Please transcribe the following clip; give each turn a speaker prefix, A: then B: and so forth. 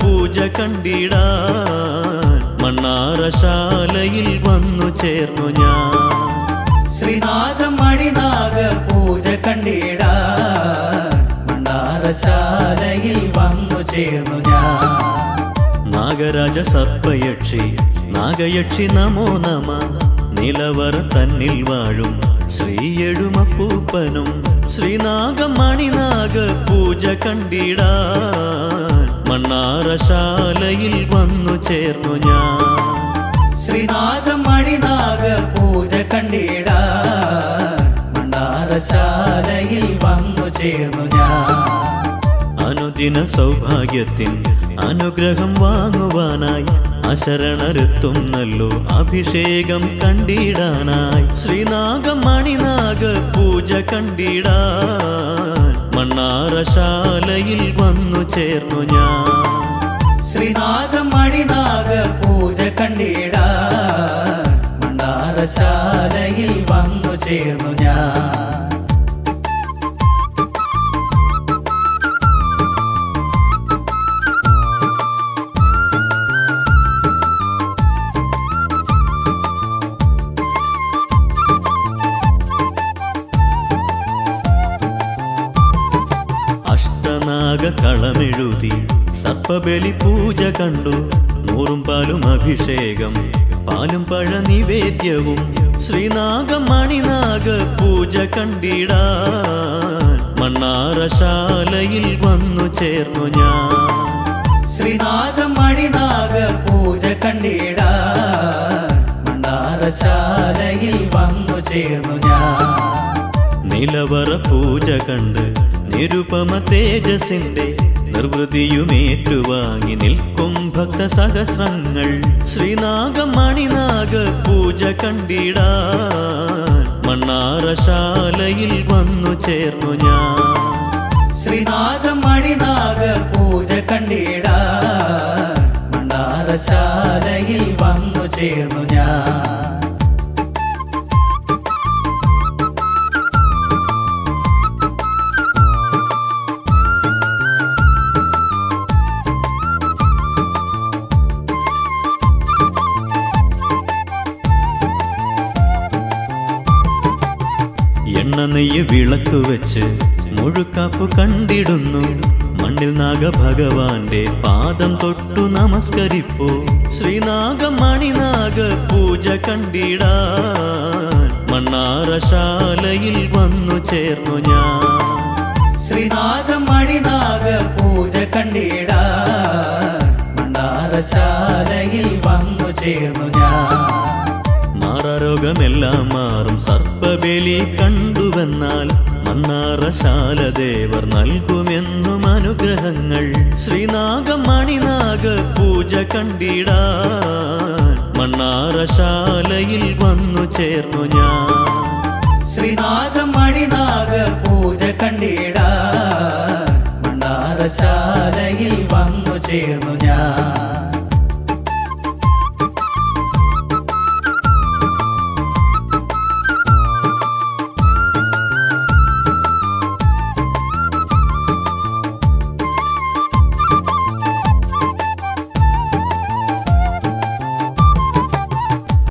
A: പൂജ കണ്ടിടാൻ മണ്ണാറശാലയിൽ വന്നു ചേർന്നു ഞാൻ.
B: ശ്രീനാഗം മണിനാഗ പൂജ കണ്ടിടാൻ മണ്ണാറശാലയിൽ വന്നു ചേർന്നു ഞാൻ.
A: നാഗരാജ സർപ്പയക്ഷി നാഗയക്ഷി നമോ നമ. നിലവറ തന്നിൽ വാഴും ശ്രീയെഴുമപ്പൂപ്പനും ശ്രീനാഗം മണിനാഗ പൂജ കണ്ടിടാൻ മണ്ണാറശാലയിൽ വന്നു ചേർന്നു ഞാൻ.
B: ശ്രീനാഗം മണിനാഗ പൂജ കണ്ടിടാൻ മണ്ണാറശാലയിൽ വന്നു ചേർന്നു
A: അനുദിന സൗഭാഗ്യത്തിൻ അനുഗ്രഹം വാങ്ങുവാനായി അശരണരെത്തുന്നല്ലോ അഭിഷേകം കണ്ടിടാനായി ശ്രീനാഗം മണിനാഗ പൂജ കണ്ടിടാൻ മണ്ണാറശാലയിൽ വന്നു ചേർന്നു ഞാൻ.
B: ശ്രീനാഗം മണിനാഗ പൂജ കണ്ടിടാൻ മണ്ണാറശാലയിൽ വന്നു ചേർന്നു ഞാൻ.
A: കളമെഴുതി സർപ്പബലി പൂജ കണ്ടു. നൂറും പാലും അഭിഷേകം പാലും പഴ നിവേദ്യവും ശ്രീനാഗമണിനാഗ പൂജ കണ്ടിടാൻ മണ്ണാറശാലയിൽ വന്നു ചേർന്നു ഞാൻ.
B: ശ്രീനാഗമണിനാഗ പൂജ കണ്ടിടാൻ മണ്ണാറശാലയിൽ വന്നു ചേർന്നു ഞാൻ.
A: നിലവറ പൂജ കണ്ട് നിരുപമ തേജസിന്റെ നിർവൃതിയുമേറ്റുവാങ്ങി നിൽക്കും ഭക്ത സഹസ്രങ്ങൾ ശ്രീനാഗമണിനാഗ പൂജ കണ്ടിടാൻ മണ്ണാറശാലയിൽ വന്നു ചേർന്നു ഞാൻ.
B: ശ്രീനാഗമണിനാഗ പൂജ കണ്ടിടാൻ മണ്ണാറശാലയിൽ വന്നു ചേർന്നു ഞാൻ.
A: നെയ്യ് വിളക്ക് വെച്ച് മുഴുക്കാപ്പ് കണ്ടിടുന്നു. മണ്ണിൽ നാഗഭഗവാന്റെ പാദം തൊട്ടു നമസ്കരിപ്പോ. ശ്രീനാഗം മണിനാഗ പൂജ കണ്ടിടാൻ മണ്ണാറശാലയിൽ വന്നു ചേർന്നു ഞാൻ.
B: ശ്രീനാഗം മണിനാഗ പൂജ കണ്ടിടാൻ മണ്ണാറശാലയിൽ വന്നു ചേർന്നു ഞാൻ.
A: മാറാരോഗമെല്ലാം മാറും. സർപ്പബലി കണ്ടുവന്നാൽ മന്നാറശാലദേവർ നൽകുമെന്നും അനുഗ്രഹങ്ങൾ. ശ്രീനാഗം മണിനാഗ പൂജ കണ്ടിടാൻ മണ്ണാറശാലയിൽ വന്നു ചേർന്നു ഞാൻ.
B: ശ്രീനാഗം മണിനാഗ പൂജ കണ്ടിടാൻ മണ്ണാറശാലയിൽ വന്നു ചേർന്നു